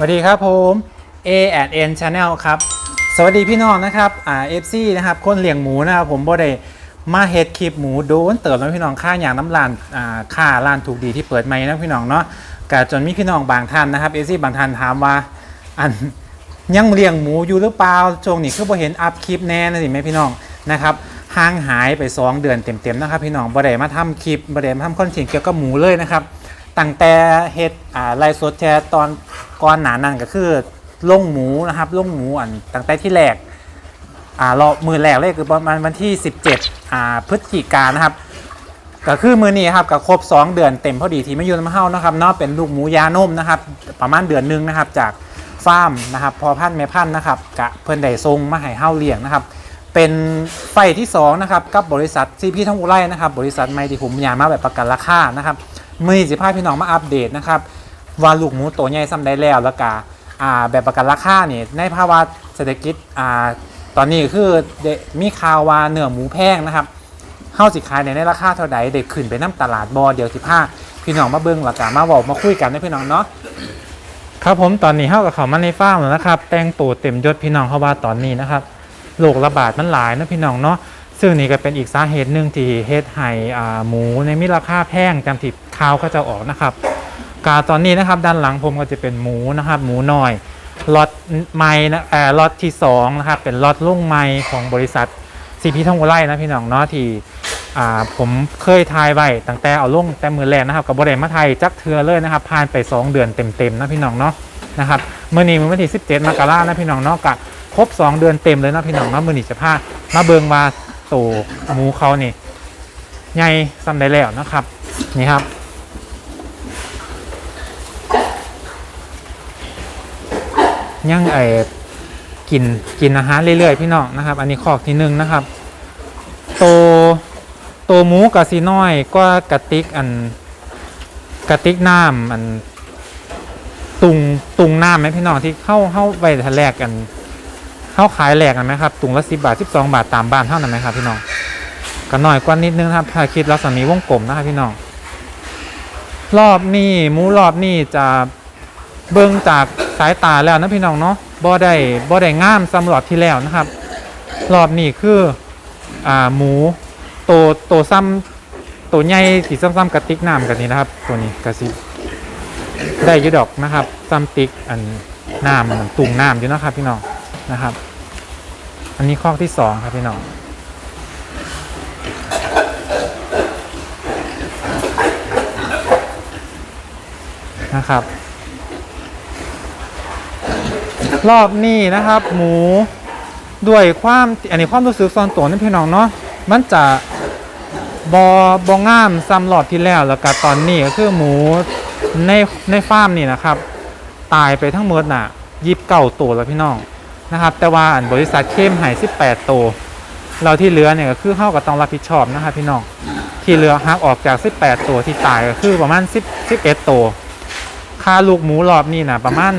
สวัสดีครับผม A at N Channel ครับ สวัสดีพี่น้องนะครับอ่า FC นะครับคนเลี้ยงหมูนะครับผมบ่ได้มาเฮ็ดคลิปหมูโดนเติบแล้วพี่น้องค่าอย่างน้ำลานอ่าค่ารานถูกดีที่เปิดใหม่นะพี่น้องเนาะกจนมีพี่น้องบางท่านนะครับ FC บางท่านถามว่าอันยังเลี้ยงหมูอยู่หรือเปล่าช่วงนี้คือบ่เห็นอัพคลิปแน่นะสิแม่พี่น้องนะครับห่างหายไป 2 เดือนเต็มๆนะครับพี่น้องบ่ได้มาทำคลิปบ่ได้มาทำคอนเทนต์เกี่ยวกับหมูเลยนะครับ ตั้งแต่เฮ็ดอ่าไลฟ์สดแชร์ตอนก่อนหนานั้นก็คือลงหมูนะครับลงหมูอันตั้งแต่ที่แรกอ่ารอมือแรกเลยคือประมาณวันที่ 17อ่าพฤศจิกายนนะครับก็คือมือนี้ครับก็ครบ 2 เดือนเต็มพอดีที่มาอยู่น้ำเฮานะครับเนาะเป็นลูกหมูยานมนะครับประมาณเดือนหนึงนะครับจากฟาร์มนะครับพอพันแม่พันนะครับกะเพิ่นได้ทรงมาให้เฮาเลี้ยงนะครับเป็นไฟที่2นะครับกับบริษัทซีพีท่องอุไรนะครับบริษัทไม่ที่ผมยามาแบบประกันราคานะครับ มือสิพาพี่น้องมาอัปเดตนะครับว่าลูกหมูตัวใหญ่ซ้ำได้แล้วแล้วก็อ่าแบบประกันราคาเนี่ยในภาวะเศรษฐกิจอ่าตอนนี้คือมีข่าวว่าเนื้อหมูแพงนะครับเฮาสิขายในราคาเท่าใดเด็กขึ้นไปน้ำตลาดบอเดียวสิพาพี่น้องมาเบิ่งหลักการมาบอกมาคุยกันนะพี่น้องเนาะครับผมตอนนี้เฮากับเขามาในฟ้าร์มแล้วนะครับ แต่งตัวเต็มยศพี่น้องเขาว่าตอนนี้นะครับโรคระบาดมันหลายนะพี่น้องเนาะ ซึ่งนี่ก็เป็นอีกสาเหตุหนึ่งที่เฮ็ดให้หมูในมีราคาแพงจำที่ข่าวก็จะออกนะครับกาตอนนี้นะครับด้านหลังผมก็จะเป็นหมูนะครับ หมูน้อยล็อตใหม่นะเอ่อล็อตที่สองนะครับเป็นล็อตลุ่งใหม่ของบริษัทซีพีทองอุไรนะพี่น้องเนาะที่อ่าผมเคยทายไว้ตั้งแต่เอาลงแต่มือแรกนะครับกับบริเวมาไทยจักเทือเลยนะครับผ่านไป 2 เดือนเต็มๆนะพี่น้องเนาะนะครับเมื่อนี้มือวันที่17มกรานะพี่น้องเนาะกะครบ 2 เดือนเต็มเลยนะพี่น้องเนาะมือนี้จะพามาเบิงว่า โตหมูเขานี่ใหญ่ซ้ำได้แล้วนะครับ นี่ครับ ยังไอกินกินอาหารเรื่อยๆพี่น้องนะครับ อันนี้ขอกที่หนึ่งนะครับ โตโตหมูกะสีน้อยก็กระติกอันกระติกน้ำอันตุงตุงน้ำไหมพี่น้องที่เข้าเข้าไปทะแลกกัน เข้าขายแหลกกันไหมครับตุงละสิบาทสิบสองบาทตามบ้านเท่านั้นไหมครับพี่น้องก็น้อยกว่านิดนึงครับถ้าคิดรัศมีวงกลมนะครับพี่น้องรอบนี้หมูรอบนี้จะเบิ่งจากสายตาแล้วนะพี่น้องเนาะบ่ได้บ่ได้งามสำหรับที่แล้วนะครับ รอบนี้คืออ่าหมูโตโตซ้ำตัวใหญ่สีซ้ำๆกระติกน้ำกันนี้นะครับ ตัวนี้กระสิได้ยุดอกนะครับซ้ำติกอันน้ำตุ่งน้ำอยู่นะครับพี่น้อง นะครับ อันนี้ข้อที่สองครับพี่น้องนะครับ รอบนี้นะครับ หมูด้วยความอันนี้ความรู้สึกส่วนตัวนี่พี่น้องเนาะมันจะบอบองามซ้ำหลอดที่แล้วแล้วก็ตอนนี้ก็คือหมูในในฟาร์มนี่นะครับ ตายไปทั้งหมดน่ะยิบเก่าตัวแล้วพี่น้อง นะครับ แต่ว่าอันบริษัทเข้มหาย18 ตัว เราที่เหลือเนี่ยก็คือเข้ากับต้องรับผิดชอบนะครับพี่น้อง ที่เหลือหักออกจาก 18 ตัวที่ตายก็คือประมาณ10 11 ตัว ค่าลูกหมูรอบนี้นะประมาณ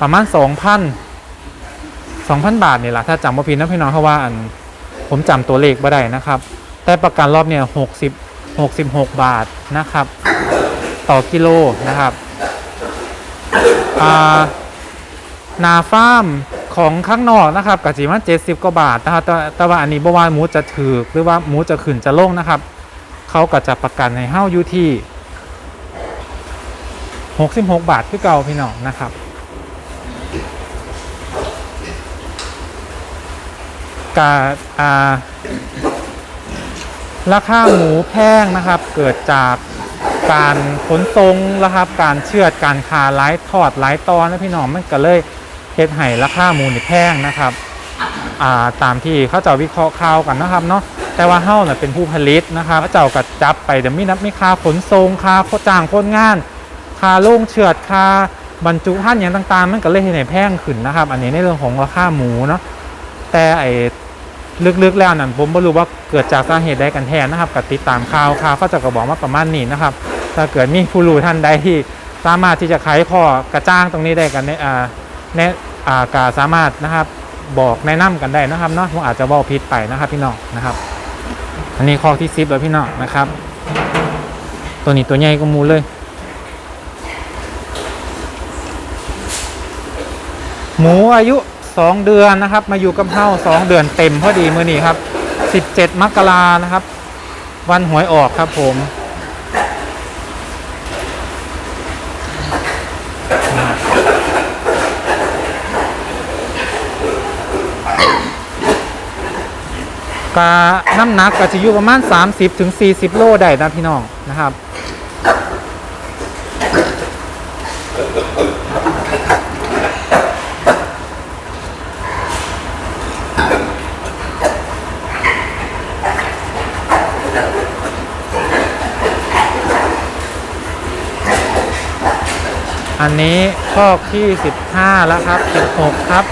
ประมาณ 2,000 2,000 บาทนี่แหละถ้าจำว่าผิดนะพี่น้องเพราะว่าอันผมจำตัวเลขบ่ได้นะครับ แต่ประกันรอบเนี่ย60 66 บาทนะครับ ต่อกิโลนะครับอ่านาฟาร์ม ของข้างนอกนะครับกะจิมัน70กว่าบาทนะครับแต่แต่ว่าอันนี้บ่ว่าหมูจะถือหรือว่าหมูจะขึ้นจะลงนะครับ เขาก็จะประกันให้เฮ้าอยู่ที่66บหกบาทคือเก่าพี่น้องนะครับกาอ่าราคาหมูแพงนะครับ เกิดจากการขนส่งนะครับ การเชือดการคาไล่ทอดไล่ตอนนะพี่น้องมันก็เลย เฮ็ดให้ราคาหมูนี่แพงนะครับอ่าตามที่เขาเจ้าวิเคราะห์ข่าวกันนะครับเนาะแต่ว่าเฮ้าเนี่ยเป็นผู้ผลิตนะครับเขาเจ้าก็จับไปเดี๋ยวมีนับไมีค่าขนส่งค่าจ้างคนงานค่าโล่งเชือดค่าบรรจุท่านอย่างต่างๆ มันก็เลยเห็นให้แพงขึ้นนะครับ อันนี้ในเรื่องของราคาหมูเนาะแต่ไอ้ลึกๆแล้วนั่นผมไม่รู้ว่าเกิดจากสาเหตุใดกันแท้นะครับกับติดตามข่าวข่าวเขาจะก็บอกว่าประมาณนี้นะครับ ถ้าเกิดมีผู้รู้ท่านใดที่สามารถที่จะไขข้อกระจ้างตรงนี้ได้กันในอ่าในอ่ากาสามารถนะครับบอกแนะนำกันได้นะครับเนาะผมอาจจะบอกผิดไปนะครับพี่น้องนะครับ อันนี้ข้อที่ซิปแล้วพี่น้องนะครับ ตัวนี้ตัวใหญ่ก็มูเลยหมูอายุ 2 เดือนนะครับ มาอยู่กับเฮา2 เดือนเต็มพอดีมือนี้ครับ 17 มกรานะครับ วันหวยออกครับผม กาน้ำหนักก็จะอยู่ประมาณ30ถึง40 โลได้นะพี่น้องนะครับ อันนี้ข้อที่ 15 แล้วครับ 16 ครับ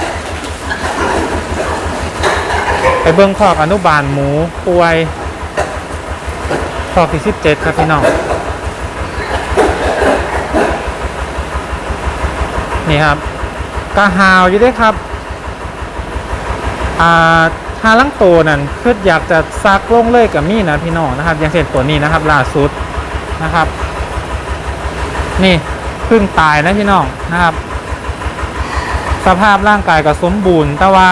ไปเบิ้งขอกอนุบาลหมูป่วยขอกที่ 17 ครับพี่น้อง นี่ครับกระหาวอยู่ด้วยครับอ่าฮาลังโตนั่นคืออยากจะซักลงเลยกับมี่นะพี่น้องนะครับ อย่างเช่นตัวนี้นะครับล่าสุดนะครับ นี่เพิ่งตายนะพี่น้องนะครับ สภาพร่างกายก็สมบูรณ์ แต่ว่า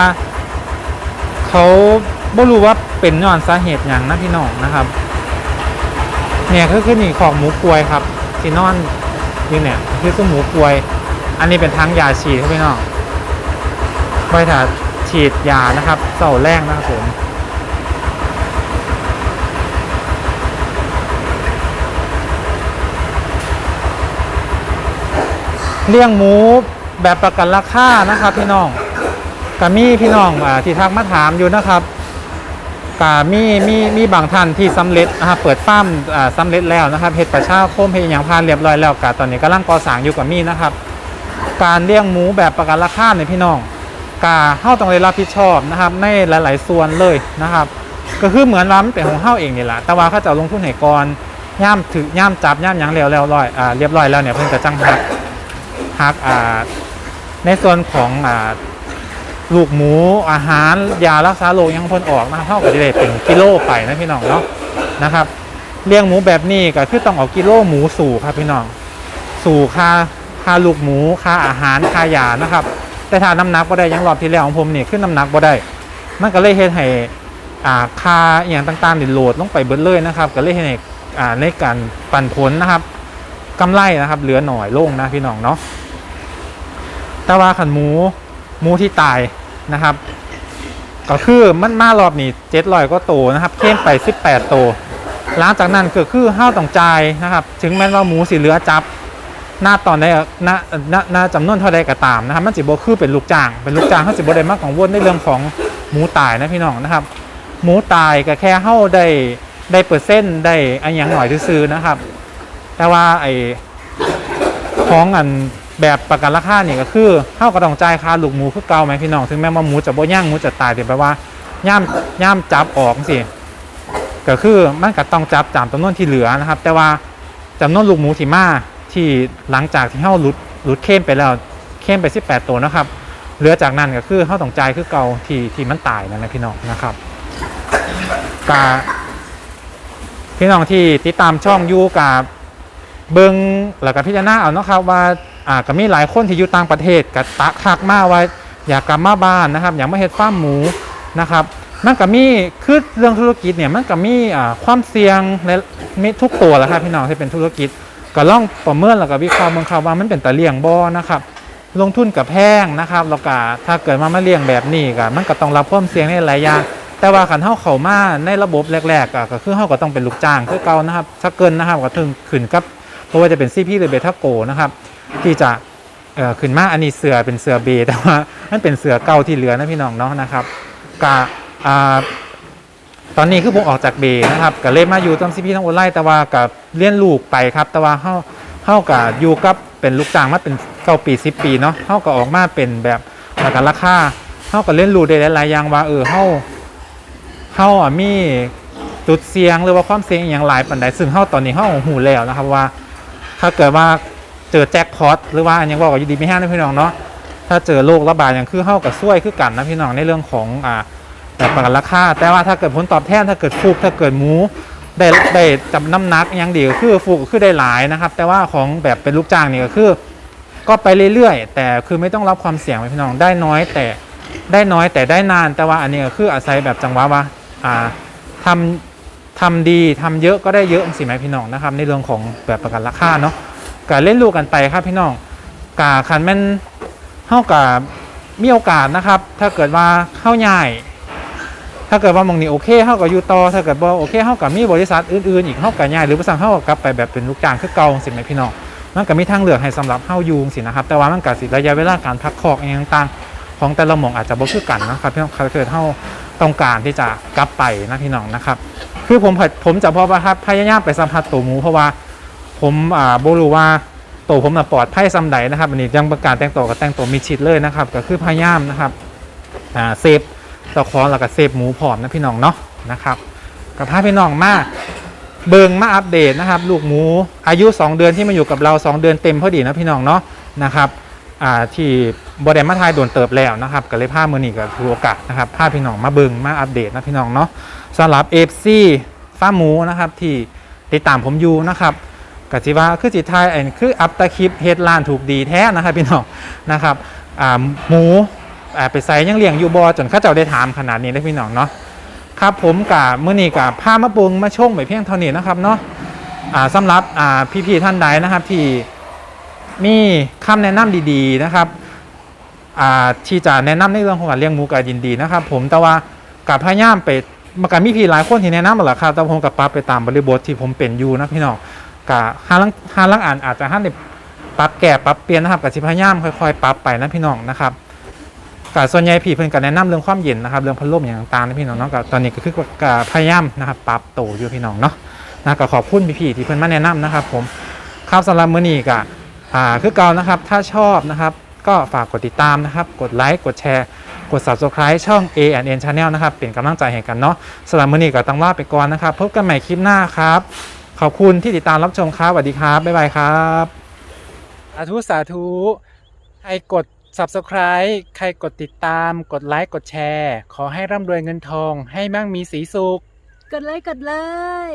เขาไม่รู้ว่าเป็นย้อนสาเหตุอย่างนะพี่น้องนะครับ เนี่ยก็คือนี่ของหมูกลวยครับที่นอนอยู่เนี่ยคือซุ้มหมูกลวย อันนี้เป็นทั้งยาฉีดครับพี่น้องไว้ถ้าฉีดยานะครับเสาแรกนะครับผมเลี้ยงหมูแบบประกันราคานะครับพี่น้อง กามีพี่น้องอที่ทักมาถามอยู่นะครับกามีมีมีบางท่านที่สำเร็จนะครับเปิดฟาร์มอ่าสำเร็จแล้วนะครับเฮ็ดประชาคมเฮ็ดอย่างพานเรียบร้อยแล้วกาตอนนี้กำลังก่อสร้างอยู่กับมีนะครับ การเลี้ยงหมูแบบประกันราคาเนี่ยพี่น้องกาเฮาต้องได้รับผิดชอบนะครับในหลาย ๆ ส่วนเลยนะครับ ก็คือเหมือนว่ามันเป็นของเฮาเองนี่แหละแต่ว่าเขาจะลงทุนให้ก่อนย่ามถือย่ามจับย่ามยังแล้วแล้วร้อยอ่าเรียบร้อยแล้วเนี่ยเพิ่นจะจังหักฮักอ่าในส่วนของอ่า ลูกหมูอาหารยารักษาโรคยังพ่นออกนะครับเท่ากับที่ได้เป็นกิโลไปนะพี่น้องเนาะนะครับเลี้ยงหมูแบบนี้ก็คือต้องเอากิโลหมูสู่ครับพี่น้อง สู่ค่าค่าลูกหมูค่าอาหารค่ายานะครับ แต่ถ้าน้ำหนักบ่ได้ยังรอบที่แล้วของผมนี่ขึ้นน้ำหนักบ่ได้ มันก็เลยเฮ็ดให้อ่าค่าอย่างต่างๆนี่โหลดลงไปเบิดเลยนะครับ ก็เลยเฮ็ดให้อ่าในการปันผลนะครับกำไรนะครับ เหลือหน่อยลงนะพี่น้องเนาะแต่ว่าขันหมูหมูที่ตาย นะครับ ก็คือมันมารอบนี้เจ็ดร้อยก็โตนะครับเข้มไป 18 โต หลังจากนั้นก็คือห้าวต้องจ่ายนะครับ ถึงแม้ว่าหมูสิเหลือจับหน้าตอนใดหน้าหน้าหน้าจำนวนเท่าใดก็ตามนะครับ มันสิบ่คือเป็นลูกจ้าง เป็นลูกจ้างเขาสิบ่ได้มากของวนในเรื่องของหมูตายนะพี่น้องนะครับ หมูตายก็แค่เฮาได้ได้เปอร์เซ็นต์ได้อันหยังหน่อยซื้อนะครับ แต่ว่าไอ้ของอัน แบบประกันราคาเนี่ยก็คือเฮาก็ต้องจ่ายค่าลูกหมูคือเก่าไหมพี่น้องถึงแม้ว่าหมูจะบ่ย่างหมูจะตายแต่แปลว่าย่ามย่ามจับออกสิก็คือมันก็ต้องจับตามจำนวนที่เหลือนะครับ แต่ว่าจำนวนลูกหมูที่มาที่หลังจากที่เฮาหลุดหลุดเข้มไปแล้วเข้มไป 18 ตัวนะครับเหลือจากนั้นก็คือเฮาต้องจ่ายคือเก่าที่ที่มันตายนั่นนะพี่น้องนะครับกาพี่น้องที่ติดตามช่องยูกับเบิงแล้วก็พิจารณาเอาเนาะครับว่า อ่าก็มีหลายคนที่อยู่ต่างประเทศก็ตักทักมาว่าอยากกลับมาบ้านนะครับ อยากมาเฮ็ดฟาร์มหมูนะครับมันก็มีคือเรื่องธุรกิจเนี่ยมันก็มีอ่าความเสี่ยงในมีทุกตัวแหละครับพี่น้องที่เป็นธุรกิจก็ล่องประเมินแล้วก็วิเคราะห์เบิ่งครับว่ามันเป็นตะเลี่ยงบ่อนะครับ ลงทุนกับแพงนะครับแล้วก็ถ้าเกิดมามาเลี้ยงแบบนี้ก็มันก็ต้องรับความเสี่ยงในหลายอย่างแต่ว่าขันเฮาเข้ามาในระบบแรกๆก็คือเฮาก็ต้องเป็นลูกจ้างคือเก่านะครับถ้าเกินนะครับก็ถึงขึ้นกับเพราะว่าจะเป็นซีพีหรือเบทาโกนะครับ ที่จะเออขึ้นมาอันนี้เสือเป็นเสือเบแต่ว่ามันเป็นเสือเก่าที่เหลือนะพี่น้องเนาะนะครับกะอ่าตอนนี้คือผมออกจากเบนะครับก็เลยมาอยู่ตอนซีพีทั้งออนไลน์แต่ว่ากับเลี้ยนลูกไปครับ แต่ว่าเฮาเฮากับอยู่กับเป็นลูกจ้างมาเป็นเก้าปีสิบปีเนาะเฮาก็ออกมาเป็นแบบประกันราคาเฮาก็เล่นรู้ได้หลายๆอย่างว่าเออเฮาเฮาอะมีจุดเสี่ยงหรือว่าความเสี่ยงอย่างหลายปันใดซึ่งเฮาตอนนี้เฮาหูแล้วนะครับว่า ถ้าเกิดว่า เจอแจ็คพอตหรือว่าอันยังว่าอยู่ดีไม่ห้งนะพี่น้องเนาะถ้าเจอโรคระบาดอย่างคือเฮากับช่วยคือกันนะพี่น้องในเรื่องของอ่าแต่ประกันราคาแต่ว่าถ้าเกิดผลตอบแทนถ้าเกิดฟูกถ้าเกิดหมูได้ได้จำน้ำหนักยังดีก็คือฟูกคือได้หลายนะครับ แต่ว่าของแบบเป็นลูกจ้างนี่ก็คือ ก็ไปเรื่อยๆ แต่คือไม่ต้องรับความเสี่ยงไว้พี่น้องได้น้อยแต่ได้น้อยแต่ได้นาน แต่ว่าอันนี้ก็คืออาศัยแบบจังหวะว่าอ่าทำทำดีทำเยอะก็ได้เยอะสิไหมพี่น้องนะครับ ในเรื่องของแบบประกันราคาเนาะ การเล่นลูกกันไปครับพี่น้องกาคันแม่นเท่ากับมีโอกาสนะครับ ถ้าเกิดว่าเข้าใหญ่ถ้าเกิดว่ามองนี่โอเคเท่ากับอยู่ต่อถ้าเกิดว่าโอเคเท่ากับมีบริษัทอื่นๆอีกเท่ากับใหญ่หรือภาษาเท่ากับกลับไปแบบเป็นลูกจ้างคือเก่าสิไหมพี่น้องมันก็มีทางเลือกให้สำหรับเฮายูงสินะครับ แต่ว่ามันก็สิระยะเวลาการพักคอกเองต่างๆ ของแต่ละหมองอาจจะบ่คือกันนะครับพี่น้องถ้าเกิดเฮาต้องการที่จะกลับไปนะพี่น้องนะครับ คือผมผมจะพอประทับพยายามไปสัมผัสตัวหมูเพราะว่า ผมอ่าบรู้ว่าตัวผมน่ะปลอดภัยซำใดนะครับอันนี้ยังประกาศแต่งตัวกับแต่งตัวมีชิดเลยนะครับ ก็คือพยายามนะครับอ่าเซฟตะคอแล้วก็เซฟหมูผอมนะพี่น้องเนาะนะครับกับพาพี่น้องมาเบิงมาอัปเดตนะครับ ลูกหมูอายุ 2 เดือนที่มาอยู่กับเรา 2 เดือนเต็มพอดีนะพี่น้องเนาะนะครับอ่าที่บอดแมาทายโดนเติบแล้วนะครับก็เลยพามือนี่กับถือโอกาสนะครับพาพี่น้องมาเบิงมาอัปเดตนะพี่น้องเนาะสำหรับเอฟซีฟ้าหมูนะครับที่ติดตามผมอยู่นะครับ กสิว่าคือจิตไทยไอ้คืออัปตะคลิปเฮดลานถูกดีแท้นะครับพี่น้องนะครับหมูไปใส่ยังเลี้ยงอยู่บอจนข้าเจ้าได้ถามขนาดนี้ได้พี่น้องเนาะครับผมกับเมื่อนี้กับผ้ามาปรุงมาชงไปเพียงเท่านี้นะครับเนาะอ่าสำหรับพี่ๆท่านใดนะครับที่มีคำแนะนำดีๆนะครับที่จะแนะนำในเรื่องของการเลี้ยงหมูกับยินดีนะครับผมแต่ว่ากับพยายามไปมากับมีพี่หลายคนที่แนะนำมาแล้วครับแต่ผมกับปรับไปตามบริบทที่ผมเป็นอยู่นะพี่น้อง กับฮาลังฮาลังอ่านอาจจะท่านได้ปรับแก้ปรับเปลี่ยนนะครับกับสิพยายามค่อยๆปรับไปนะพี่น้องนะครับก็ส่วนใหญ่พี่เพิ่นก็แนะนำเรื่องความเย็นนะครับเรื่องพัดลมอย่างต่างๆนะพี่น้องเนาะก็ตอนนี้ก็คือก็พยายามนะครับปรับตัวอยู่พี่น้องเนาะนะก็ขอบคุณพี่ๆที่เพิ่นมาแนะนำนะครับ ผมครับสำหรับมื้อนี้ก็อ่าคือเก่านะครับถ้าชอบนะครับก็ฝากกดติดตามนะครับ กดไลค์กดแชร์ กด subscribe ช่อง A N Channel นะครับ เป็นกำลังใจให้กันเนาะสำหรับมื้อนี้ก็ต้องลาไปก่อนนะครับ พบกันใหม่คลิปหน้าครับ ขอบคุณที่ติดตามรับชมครับสวัสดีครับ บ๊ายบายครับสาธุสาธุใครกด subscribe ใครกดติดตาม กดไลค์ กดแชร์ ขอให้ร่ำรวยเงินทอง ให้มั่งมีสีสุข กดเลยกดเลย